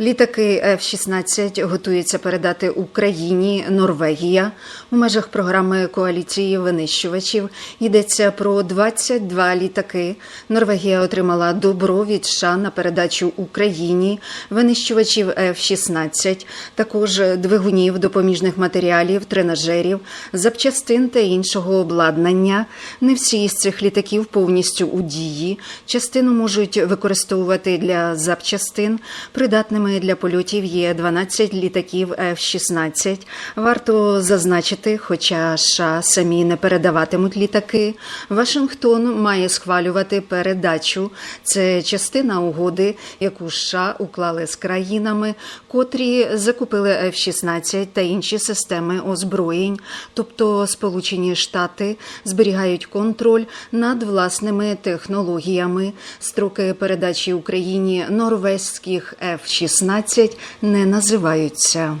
Літаки F-16 готується передати Україні Норвегія. У межах програми коаліції винищувачів йдеться про 22 літаки. Норвегія отримала добро від США на передачу Україні винищувачів F-16, також двигунів, допоміжних матеріалів, тренажерів, запчастин та іншого обладнання. Не всі з цих літаків повністю у дії. Частину можуть використовувати для запчастин, придатними для польотів є 12 літаків F-16. Варто зазначити, хоча США самі не передаватимуть літаки, Вашингтон має схвалювати передачу. Це частина угоди, яку США уклали з країнами, котрі закупили F-16 та інші системи озброєнь, тобто Сполучені Штати зберігають контроль над власними технологіями. Строки передачі Україні норвезьких F-16 не називаються.